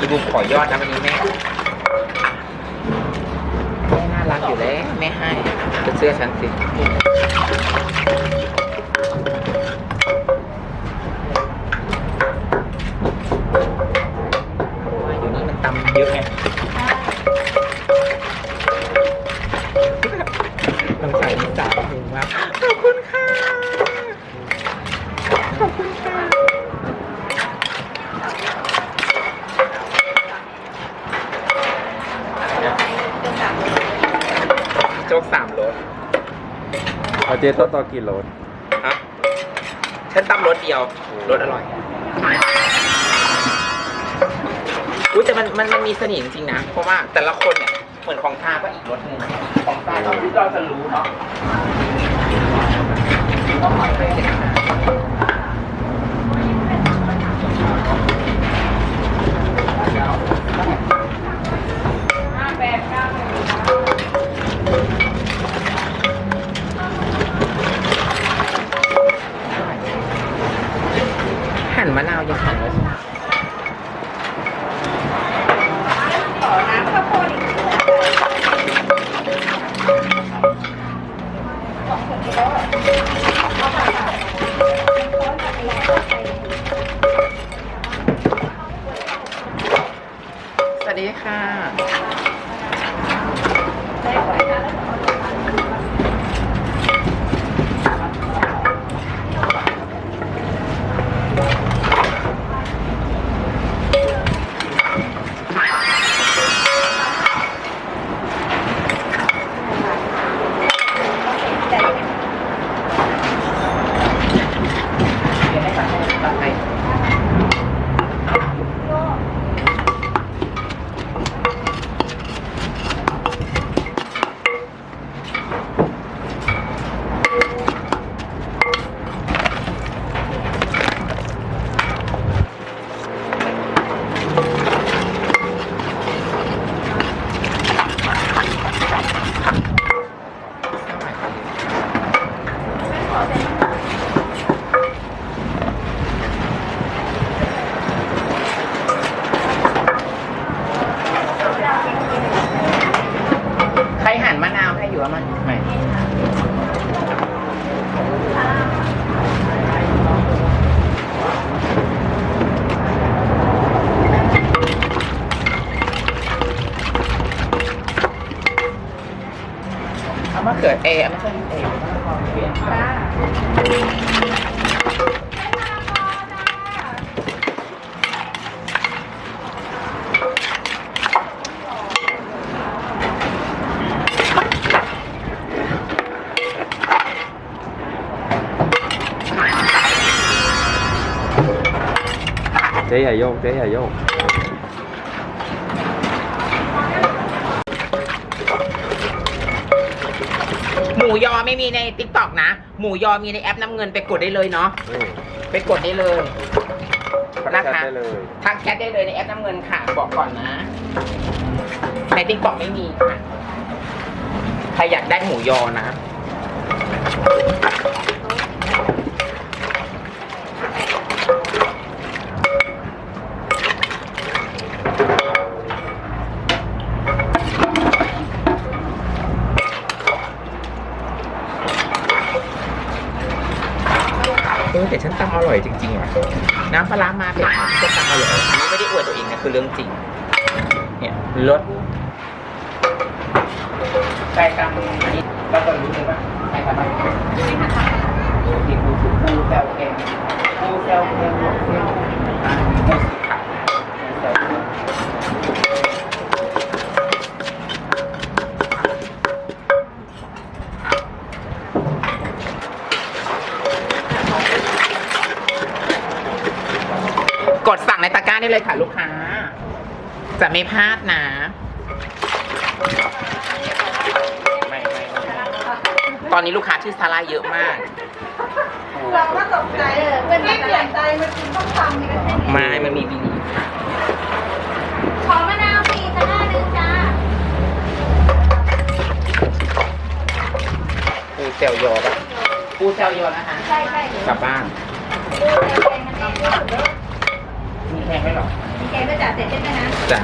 ดูบุมขอยอดนะวันนี้แม่แม่น่ารักอยู่แล้วแม่ให้จะเชื่อฉันสิว่าอยู่นี่มันตำเยอะไงต้องใส่นิสาเพลงว่าขอบคุณค่ะ ขอบคุณค่ะ โจ๊กสามรสเอาเจ๊ต้นต่อกี่โลฮะฉันตำรสเดียวรสอร่อยอุ้ยแต่มันมันมันมีเสน่ห์จริงๆนะ เพราะว่าแต่ละคนเนี่ยเหมือนของทาก็อีกรสหนึงของทาต้องเราจะรู้เนาะต้องหอยไปเลยนะ มะนาวยังหั่นเลยาวให้อยู่อะมันไม่เอามาเกิดเอไม่ใช่เอ เปลี่ยนจ้าเจ๊อย่าโยกเจ๊อย่าโยกหมูยอไม่มีในติ๊กต็อกนะ หมูยอมีในแอปน้ำเงินไปกดได้เลยเนาะอืมไปกดได้เลยทักนะแชทคะได้เลยทักแชทได้เลยในแอปน้ำเงินค่ะ บอกก่อนนะ ในติ๊กต็อกไม่มีค่ะใครอยากได้หมูยอนะ ตำอร่อยจริงๆว่ะน้ำปลาร้ามาเป็นของส้มตำอร่อยอันนี้ไม่ได้อวดตัวเองนะคือเรื่องจริง เนี่ยรสไก่ตำอันนี้เราจะรู้เลยว่าใครทำอะไรที่ปูปูปูแซวแกงปูแซวแกงหมกเเลยค่ะลูกค้า จะไม่พลาดนะไม่ไม่ไม่ตอนนี้ลูกค้าชื่อซาร่าเยอะมาก เราก็ตกใจเออเพื่อนไม่เปลี่ยนใจมันกินต้องทำนี่ก็ใช่ไหมไม่มันมีบินีขอมะนาวฟรีตะกร้าหนึ่งจ้าปูเซลยอปะปูเซลยอนะคะใช่ใช่กลับบ้านดูแกงกัน แน่ดูสุดเลยมีแพงไหมหรอแกงก็จัดเสร็จใช่ไหมนะ จ้ะ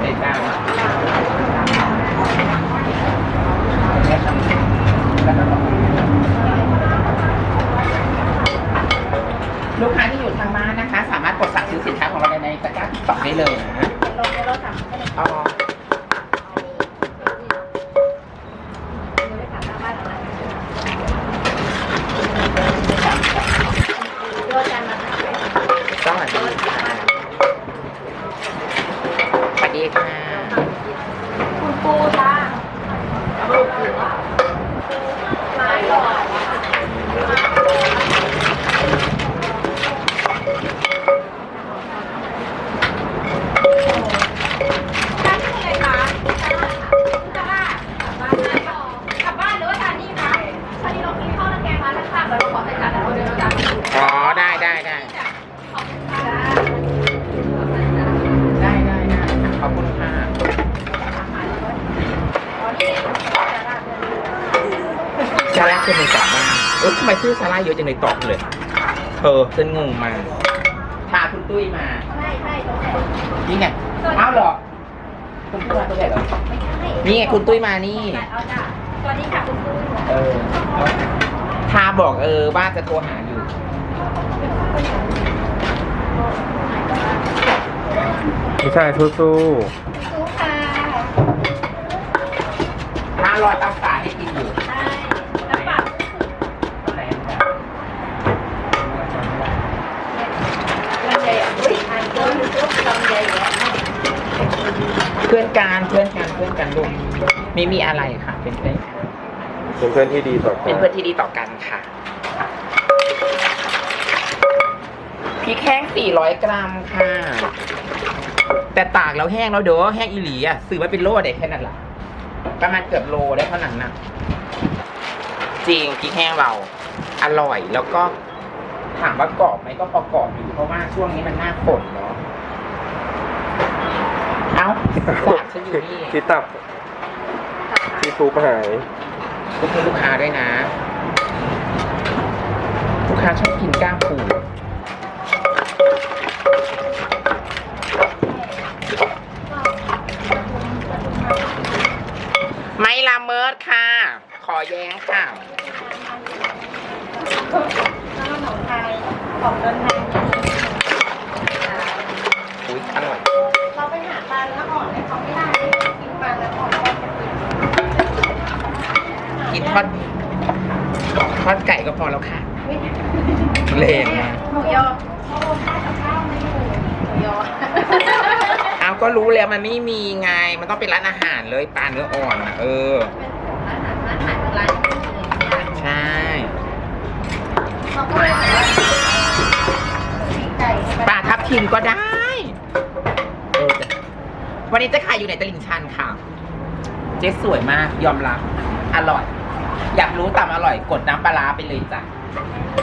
ได้จ้าลูกค้าที่อยู่ทางบ้านนะคะ สามารถกดสั่งซื้อสินค้าของเราใน ตะกร้าติ๊กต็อกได้เลยนะลงในรถสั่งให้เลยอ๋อไม่ถามหน้าบ้านอะไรโยจันมาขายสวัสดีค่ะสวัสดีค่ะ ซาร่าคือในตอกมากเออทำไมชื่อซาร่าเยอะจังในตอกเลยเธอฉันงงมากพาคุณตุ้ยมาใช่ใช่ตรงไหนนี่ไงอ้าวเหรอคุณตุ้ยมาตัวใหญ่เหรอไม่ใช่นี่ไงคุณตุ้ยมานี่เอาจ้ะสวัสดีค่ะคุณปูเออพาบอกเออว่าจะโทรหาอยู่ไม่ใช่สู้สู้ค่ะพารอตาม พื่อนการเพื่อนการเพื่อนกันลุงไม่มีอะไรค่ะเป็นเพื่อนๆเป็นเพื่อนที่ดีต่อกัเป็นนเพื่อนที่ดีต่อกันค่ะพริกแห้ง 400 กรัมค่ะ แต่ตากแล้วแห้งแล้วเด้อแห้งอีหลีอะซื้อมาเป็นโลได้แค่นั้นล่ะประมาณเกือบโลได้เท่านั้นนะจริงพริกแห้งเราอร่อยแล้วก็ถามว่ากรอบไหมก็พอกรอบอยู่เพราะว่าช่วงนี้มันหน้าฝนเนาะ เอ้าสากฉันอยู่นี่ที่ตับที่ซุปหายลูกให้ลูกค้าด้วยนะ ลูกค้าชอบกินก้ามปูไม่ละเมิดค่ะ ขอแย้งค่ะน้ำมันหนองไทยของเดินทาง อุ้ยอร่อย เราไปหาปลาแล้วอ่อนเลยเขาไม่ได้กินปลาแล้วอ่อนก็จะ กินกินทอดทอดไก่ก็พอแล้วค่ะเลนมากหมูยอโอ้ข้าวกับข้าวไม่อยู่หมูยอเอาก็รู้แล้วมันไม่มีไง มันต้องเป็นร้านอาหารเลยปลาเนื้ออ่อนอะเออเป็นร้านอาหารร้านอาหารร้านที่มีอย่างใช่เขาก็เลยบอกว่าปีกไก่ใช่ไหมปลาทับทิมก็ได้เออจ้ะวันนี้จะขายอยู่ในตลิ่งชันค่ะ เจ๊สวยมากยอมรับ อร่อย อยากรู้ตามอร่อยกดน้ำปลาร้าไปเลยจ้ะ